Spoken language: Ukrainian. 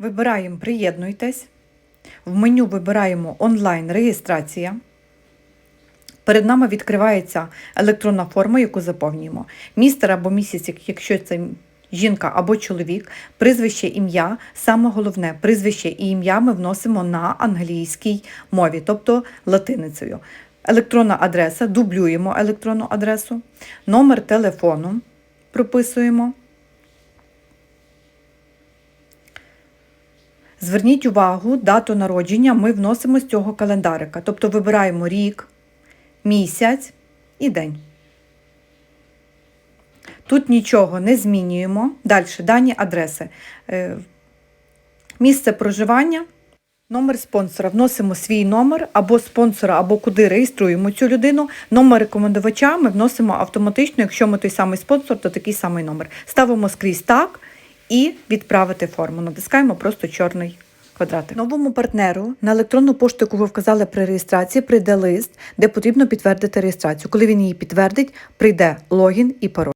Вибираємо Приєднуйтесь. В меню вибираємо онлайн реєстрація. Перед нами відкривається електронна форма, яку заповнюємо. Містер або місяць, якщо це жінка або чоловік, прізвище, ім'я. Саме головне, прізвище і ім'я ми вносимо на англійській мові, тобто латиницею. Електронна адреса, дублюємо електронну адресу, номер телефону прописуємо. Зверніть увагу, дату народження ми вносимо з цього календарика. Тобто вибираємо рік, місяць і день. Тут нічого не змінюємо. Далі дані адреси. Е, Місце проживання, номер спонсора. Вносимо свій номер або спонсора, або куди реєструємо цю людину. Номер рекомендувача ми вносимо автоматично, якщо ми той самий спонсор, то такий самий номер. Ставимо скрізь так і відправити форму. Натискаємо просто чорний квадратик. Новому партнеру на електронну пошту, яку ви вказали при реєстрації, прийде лист, де потрібно підтвердити реєстрацію. Коли він її підтвердить, прийде логін і пароль.